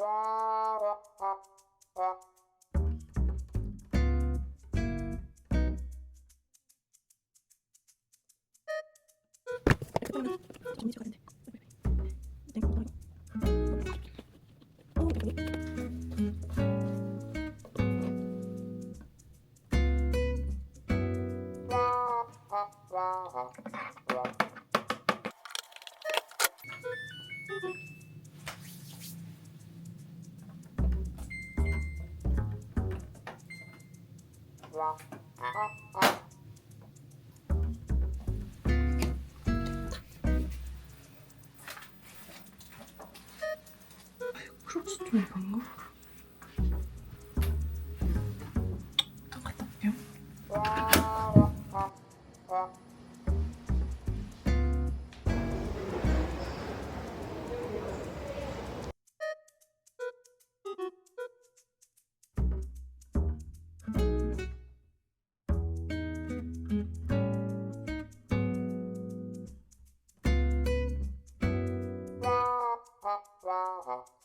Wow. 크록스 좀 입은가? 안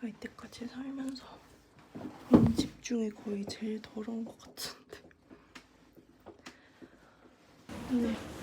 제가 이때까지 살면서 이집 중에 거의 제일 더러운 것 같은데. 네.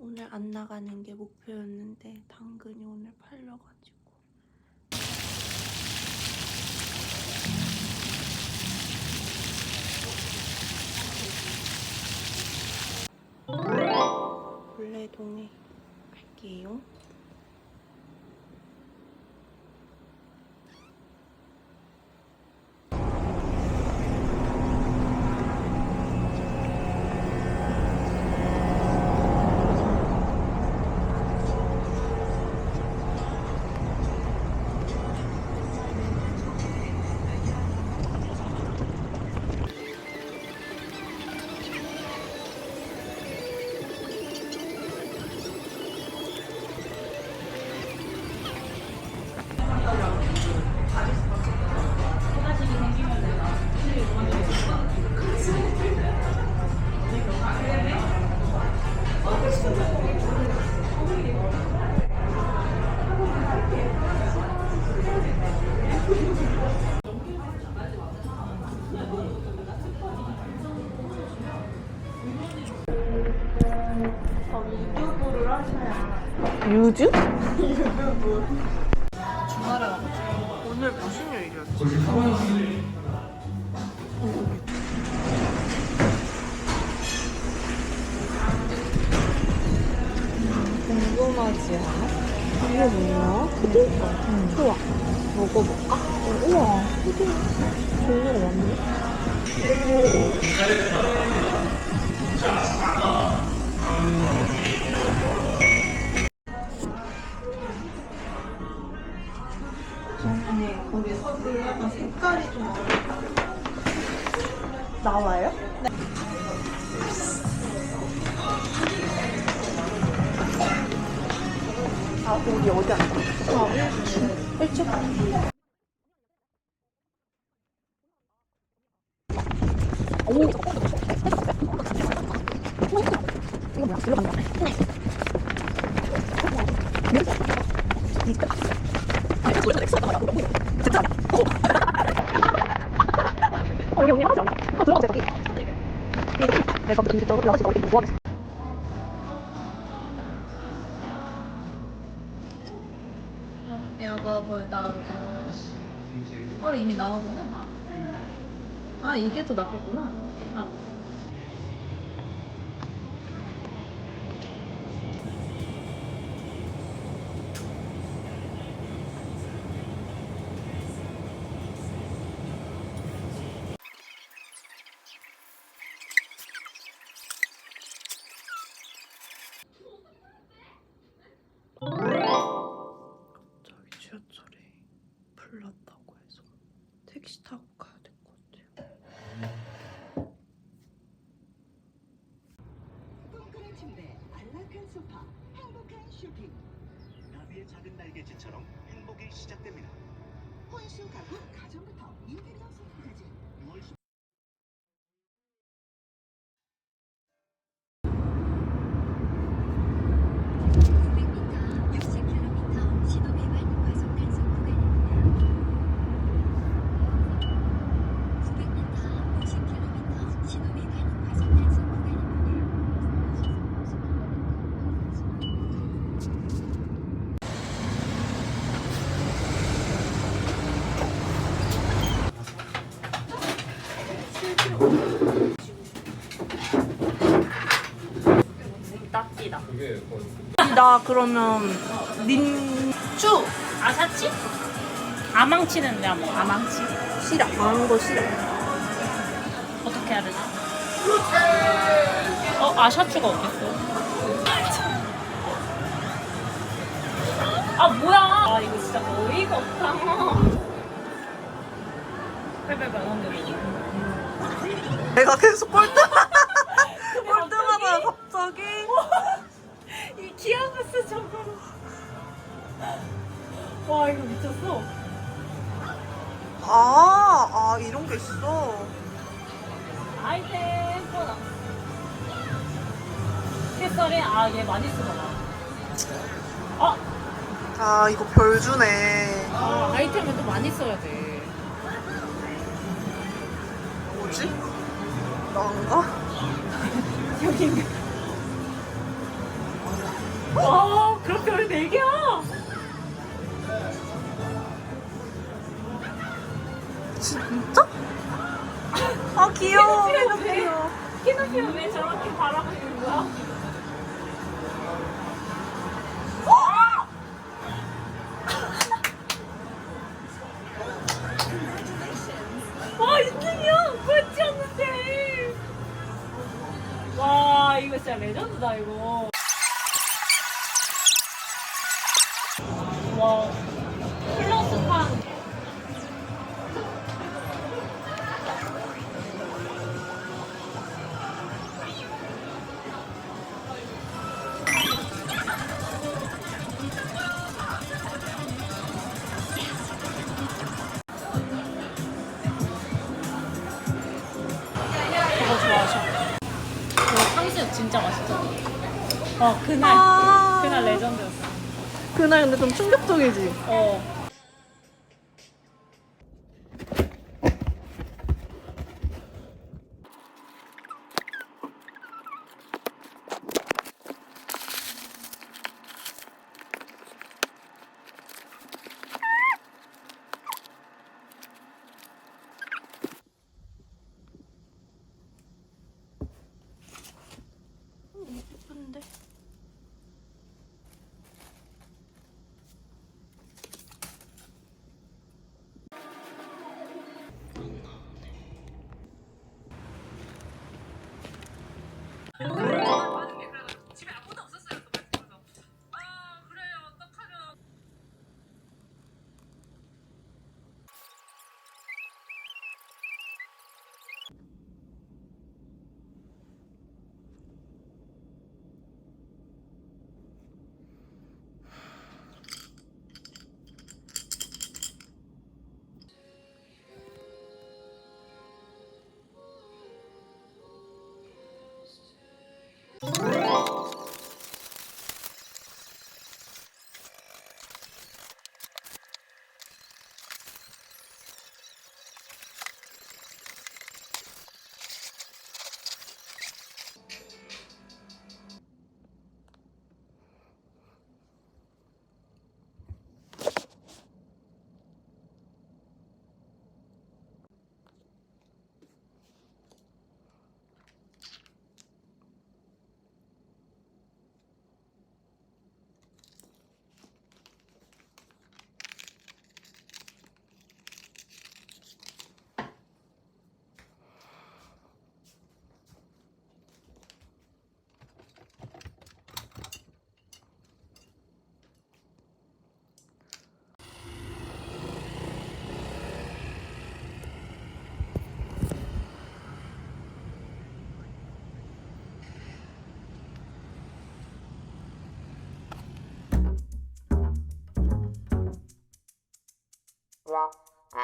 오늘 안 나가는 게 목표였는데 당근이 동에 갈게요. 유주? 주말에 오늘 무슨 요일이었지? 궁금하지 않아? 이게 뭐야? 푸딩? 응. 좋아. 먹어볼까? 어, 우와, 푸딩. 종류가 많네. 정 나와요? 아, 우리 어디 앉아? 아, 1층. 1층? 얘가 뭐 나오고. 어 이미 나오구나. 아 이게 더 나쁘구나. 아. 수 가구 가전부터 인테리어 소품까지. 6월 나 그러면 민주 아사치? 아망치는 내가 뭐 아망치? 싫어. 망한 거 싫어. 어떻게 해야 되나? 어 아샤추가 어딨어? 아 뭐야? 아 이거 진짜 어이가 없다. 빨빨빨 넘겨. 내가 계속 꼴등 꼴 때마다 갑자기 이 기아부스 저거로. 와 이거 미쳤어. 아, 아 이런 게 있어. 아이템 뻔하. 햇살이 아얘 많이 쓰더라. 아, 아 이거 별 주네. 아 아이템은 또 많이 써야 돼. 뭐지? 나인가? 여긴가? 와, 그럼 별이 네 개야. 진짜? 아 귀여워. 귀여워. 키노피오 왜 저렇게 바라고 있는 거야? 와, 2등이야! 꼴찌였는데! 와, 이거 진짜 레전드다, 이거. 진짜 맛있잖아. 어, 그날. 아. 그날 레전드였어. 그날 근데 좀 충격적이지. 어.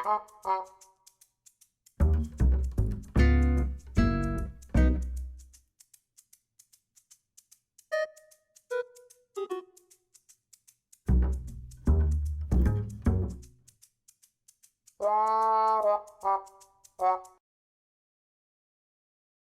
Uh, uh, uh.